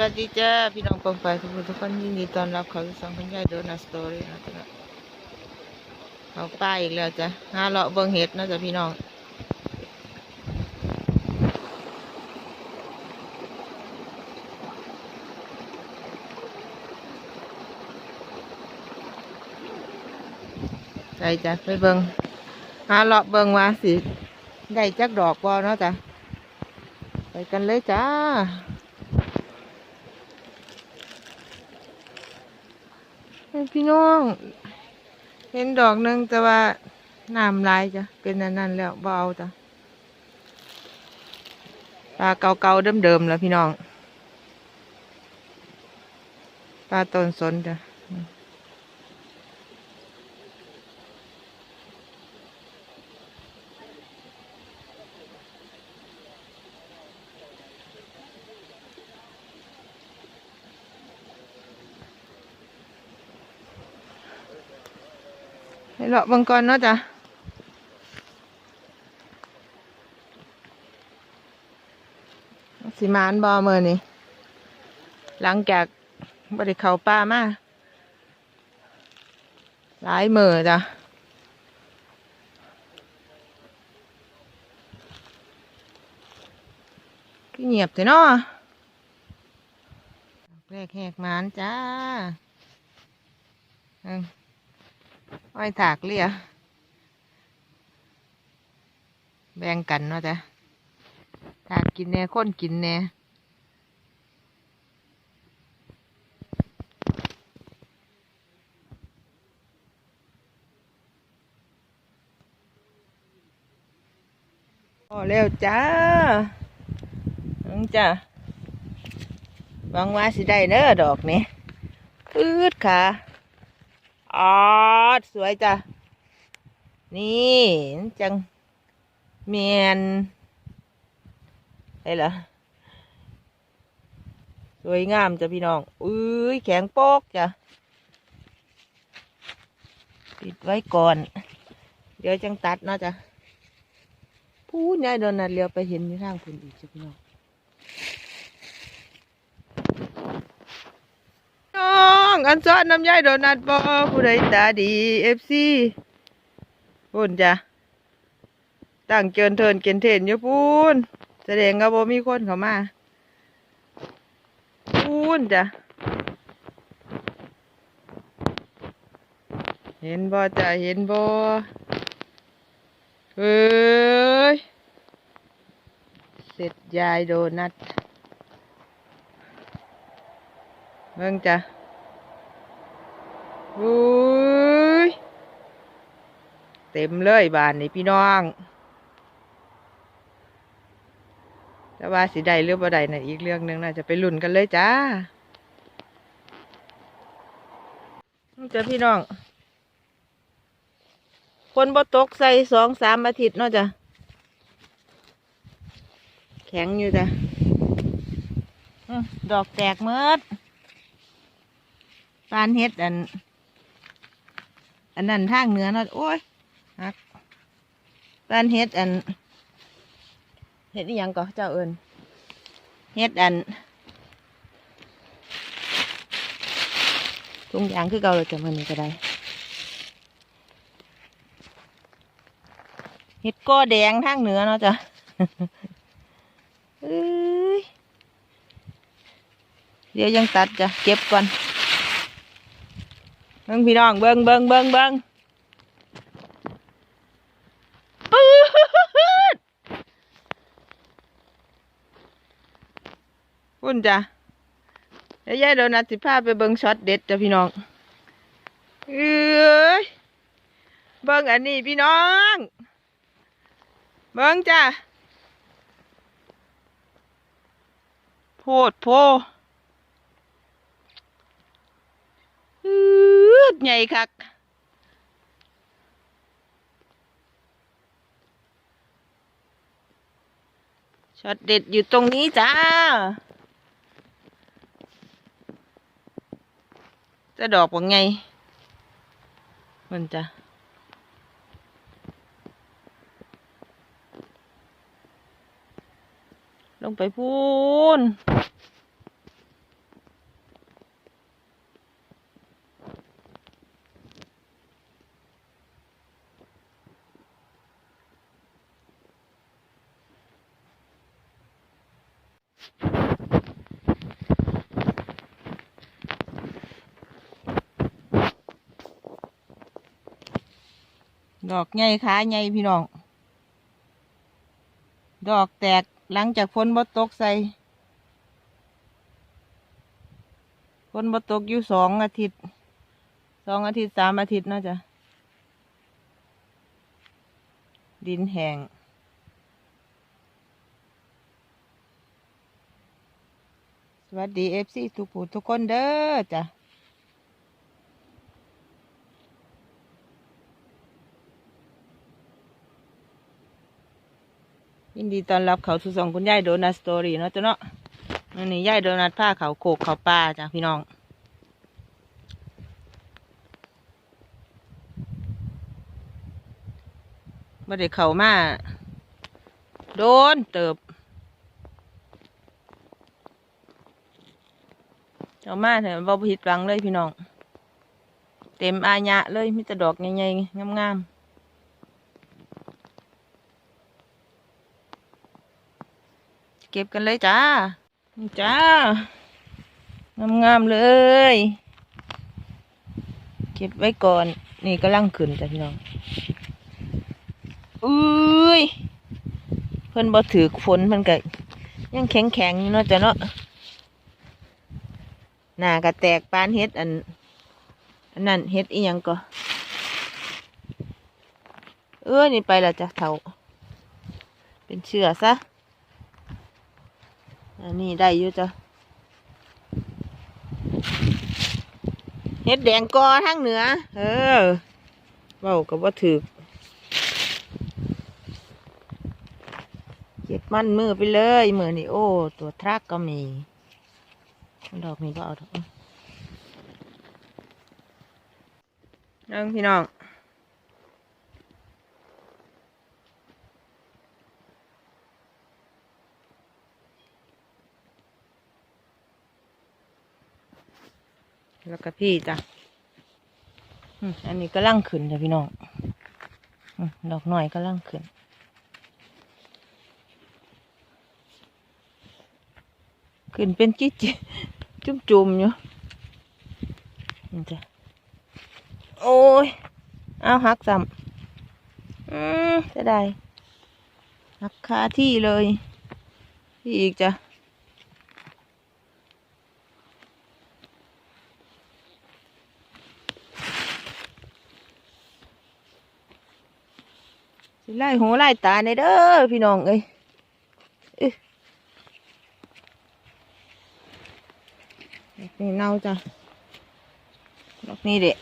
วัสดีจ้าพี่น้องปองไปทุกคนทุกคนยินดีต้อนรับเขาสู่ช่องคุณยายโดนัทสตอรี่นะจ๊ะเขาป้าอีกแล้วจ้ะหาเลาะเบิ่งเห็ดนะจ้ะพี่น้องใช่จ้ะไปเบิ่งหาเลาะเบิ่งว่าสิได้จักดอกบ่เนาะจ้ะไปกันเลยจ้า พี่น้อง เห็นดอกหนึ่งแต่ว่าน้ำลายจ้ะ เป็นอันนั้นแล้วเบเอาจ้ะปลาเก่าๆเดิมๆแล้วพี่น้อง ปลาต้นสนจ้ะ เลาะบังก่อนเนาะจ้ะสิมานบอเมื่อนี่หลังจากบริเขาป่ามาหลายเมือจ้ะเงียบแต่นาะแรกแหกมานจ้า อ้อยถากเลียแบ่งกันเนาะจ้ะถากกินแหน่คนกินแหน่พอแล้วจ้านังจ้าหวังว่าสิได้เด้อดอกนี้พืดค่ะ ออดสวยจ้ะ นี่จังเมียนได้เหรอสวยงามจ้ะพี่น้องอุ้ยแข็งโป๊กจ้ะ ปิดไว้ก่อน เดี๋ยวจังตัดเนาะจ้ะพูดยายโดนนัดเลี้ยวไปเห็นในทางคุณอีกจ้ะพี่น้อง องอันซ้อนน้ำยายโดนัทบอผู้ใดตาดีเอฟซีพูนจ้ะตั้งเกินเทินเกินเทนอยู่พูนแสดงว่าบ่มีคนเข้ามาพูนจ้ะเห็นบ่จ้ะเห็นบ่เอ้ยเสร็จยายโดนัทเบิ่งจ้ะ อุ้ยเต็มเลยบานนี่พี่น้อง แต่ว่าสิได้หรือบ่ได้น่ะอีกเรื่องหนึ่งน่าจะไปลุ้นกันเลยจ้านี่จ้ะพี่น้อง คนบ่ตกใส่สองสามอาทิตย์เนาะจ้ะ แข็งอยู่จ้ะดอกแตกเมิดปานเฮ็ดอัน อันนั้นทางเหนือเนาะโอ้ยหักปานเฮ็ดอันเฮ็ดอีหยังก็เจ้าเอิญเฮ็ดอันทุงยางคือเก่าเลยจ้ะมันนี้ก็ได้เฮ็ดก้อแดงทางเหนือเนาะจ้ะเอ้ยเดี๋ยวยังตัดจ้ะเก็บก่อน เบิ่งพี่น้องเบิ่งเบิ่งเบิ่งเบิ่งปื๊ดพุ่นจ้ะเดี๋ยวยายโดนัทสิพาไปเบิ่งช็อตเด็ดจ้ะพี่น้องเอ้ยเบิ่งอันนี้พี่น้อง เบิ่งจ้ะโพดโพ ดใหญ่คักช็อตเด็ดอยู่ตรงนี้จ้า จะดอกว่าไง มันจะลงไปพูน ดอกใหญ่ขาใหญ่พี่น้อง ดอกแตกหลังจากฝนบ่ตกใส่ฝนบ่ตกอยู่สองอาทิตย์สองอาทิตย์สามอาทิตย์เนาจะดินแห้งสวัสดีเอฟซีทุกผู้ทุกคนเด้อจ้ะ ยินดีต้อนรับเขาสู่สองคุณยายโดนัทสตอรี่เนาะจ้ะเนาะอันนี้ยายโดนัทผ้าเขาโขกเขาปลาจ้ะพี่น้องบ่ได้เขามา โดนเติบเอามาเถอะบ่ผิดหวังเลยพี่น้อง เต็มอาญะเลยมีแต่ดอกใหญ่ๆงามๆ เก็บกันเลยจ้าจ้างามๆเลย เก็บไว้ก่อน นี่ก็ลังขึ้นจ้ะพี่น้องอุ้ยเพิ่นบ่ถือฝนเพิ่นก็ยังแข็งแข็งๆอยู่เนาะจ้ะเนาะหน้าก็แตกปานเฮ็ดอันอันนั้นเฮ็ดอีหยังก็เออนี่ไปแล้วจ้ะเถาเป็นเชื่อซะ อันนี้ได้อยู่จ้ะเฮ็ดแดงกอทางเหนือ เออเว้ากับว่าถือเก็บมันมือไปเลยมือนี่โอ้ ตัวทรักก็มี ดอกนี้ก็เอาดอกน้องพี่น้อง แล้วก็พี่จ้ะอันนี้ก็ล่างขึ้นจ้ะพี่น้องดอกหน่อยก็ล่างขึ้นขึ้นเป็นจิ๊ดจุ่มจุ่มอยู่นี่จ้ะโอ้ยเอาหักซ้ำอืมจะได้หักคาที่เลยพี่อีกจ้ะ ไล่หูไล่ตาในเด้อพี่น้องเอ้ยนี่เน่าจ้ะดอกนี้เด็ก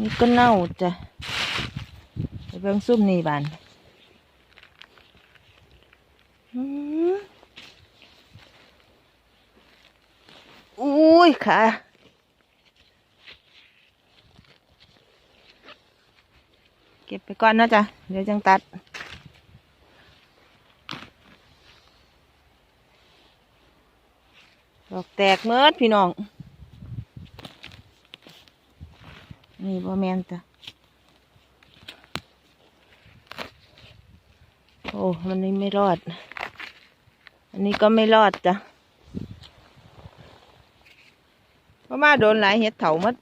นี่ก็เน่าจ้ะไปเบิ่งซุ่มนี่บานอืม อุ้ย ค่ะเก็บไปก่อนนะจ๊ะ เดี๋ยวจังตัดดอกแตกเมิดพี่น้อง นี่บ่แมนจ้ะ โอ้ มันนี่ไม่รอด อันนี้ก็ไม่รอดจ้ะ เพรามาโดนหลายเห็ดเถาหมด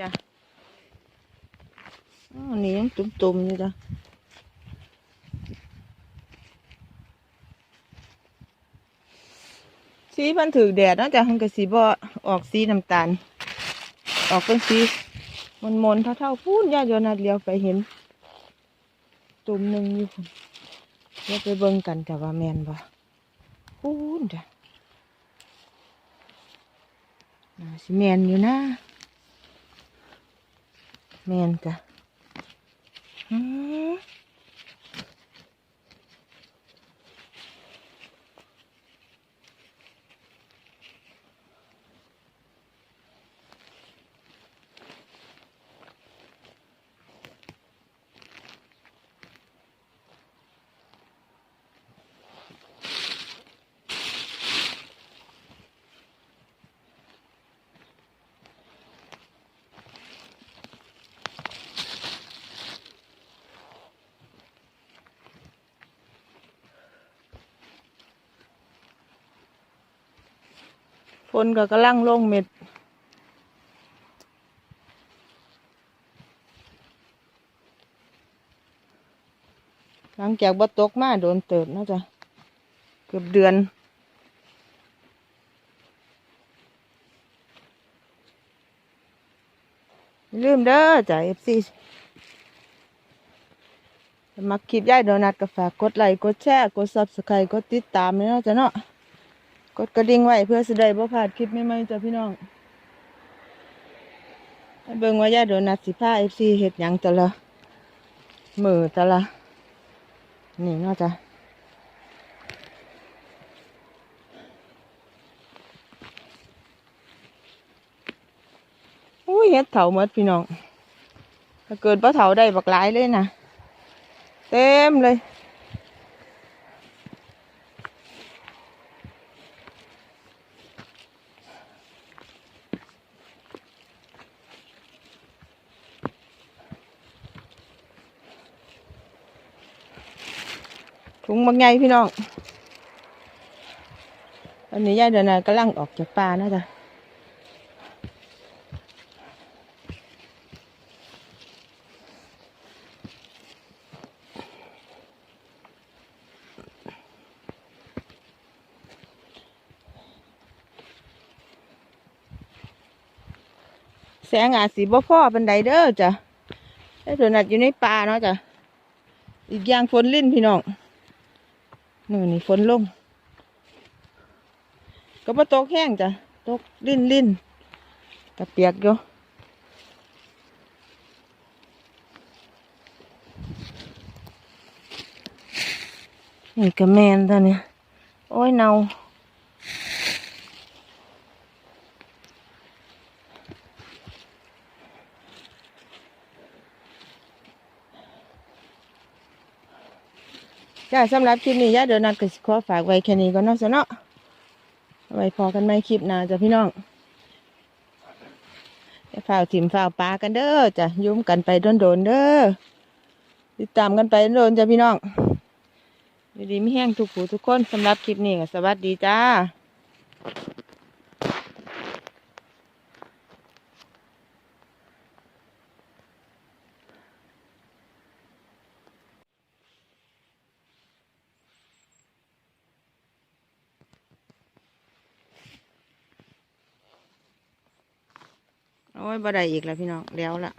จ้ะอ้าวนี่ยังตุ่มๆอยู่จ้ะสีมันถือแดดนาะจ้ะมันก็สีบ่ออกสีน้ำตาล ออกเป็นสีมนๆเท่าๆพูนญาติโยนาเลียวไปเห็น ตุ่มหนึ่งอยู่เดี๋ยวไปเบิ่งกันจ้ะว่าแมนบ่พูนจ้ะ น่า สิแมนอยู่นะแมนจ้ะ อืมนก็กำลังลงเม็ด หลังจากบ่ตกมาโดนเติบนาะจ้ะเกือบเดือนลืมเด้อจ้ะเอฟซีมาคลิปย่ายโดนัทก็ฝากกดไลค์กดแชร์ กดซับสไครต์กดติดตามเลยเนาะจ้ะเนาะ กดกระดิ่งไว้เพื่อสิได้บ่พลาดคลิปใหม่ๆจ้ะพี่น้องเบิ่งว่าย่าโดนัทสิพาเอฟซีเฮ็ดหยังแต่ละมือแต่ละนี่เนาะจ้ะอุ้ยเฮ็ดเถาหมดพี่น้องถ้าเกิดว่าเถาได้บักหลายเลยนะเต็มเลย ถุงบางไงพี่น้องตอนนี้ยายเดินน่ะกำลังออกจากป่านะจ๊ะแสงอาจสีบ่พ่อเป็นไดเด้อจ้ะไอ้เดินน่ะอยู่ในป่าเนาะจ้ะ อีกอย่างฝนลิ้นพี่น้อง นี่นี่ฝนลง ก็มาตกแห้งจ้ะตกลิ้นลิ้นกระเปียกอยู่นี่กระแมนท่านี่โอ้ยเนา จ้าสำหรับคลิปนี้ย่าเดี๋ยวนัดก็สิขอฝากไว้แค่นี้ก่อนเนาะสเนาะไว้พอกันไหมคลิปหน้าจ้ะพี่น้องเฝ่าวถิ่มฝ่าวปลากันเด้อจ้ะยุ่มกันไปโดนๆเด้อติดตามกันไปโดนจ้ะพี่น้องดีไม่แห้งทุกผู้ทุกคนสำหรับคลิปนี้ก็สวัสดีจ้า ยบ่ได้อีกแล้วพี่น้องแล้วละ